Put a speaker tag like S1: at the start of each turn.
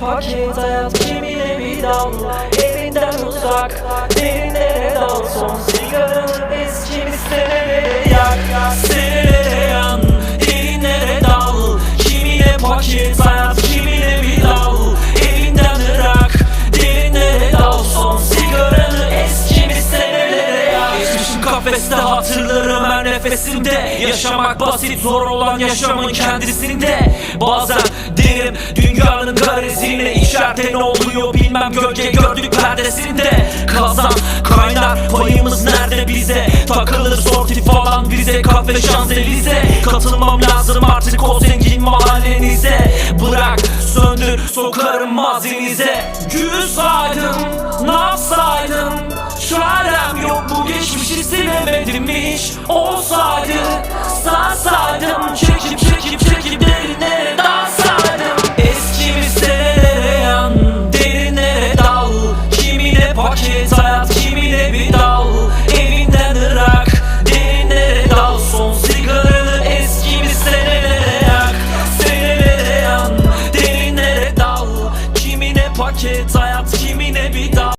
S1: paket hayat kimine bir dal Evinden uzak derinlere dal Son. Sigaranı eskimiz senelere yak. Senelere yan derinlere dal. Kimine paket hayat kimine bir dal? Evinden ırak derinlere dal Son. Sigaranı eskimiz senelere yak. Geçmişim kafeste hatırlarım her nefesimde. Yaşamak basit zor olan yaşamın kendisinde. Bazen derim dünyanın garezine içeride ne oluyor bilmem gölge gördük perdesinde Kazan kaynar payımız nerede bize? Takılır sorti falan vize kafe şanzelize. Katılmam lazım artık o zengin mahallenize. Bırak söndür sokarım mazinize. Gül saydım ne yapsaydım Çarem yok. Bu geçmişi silemedim hiç? Olsaydı vakit Hayat kimi bir dal? Evinden ırak Derinlere dal. Son sigaranı eski bir senelere yak. Senelere yan Derinlere dal. Kimine paket Hayat kimine bir dal?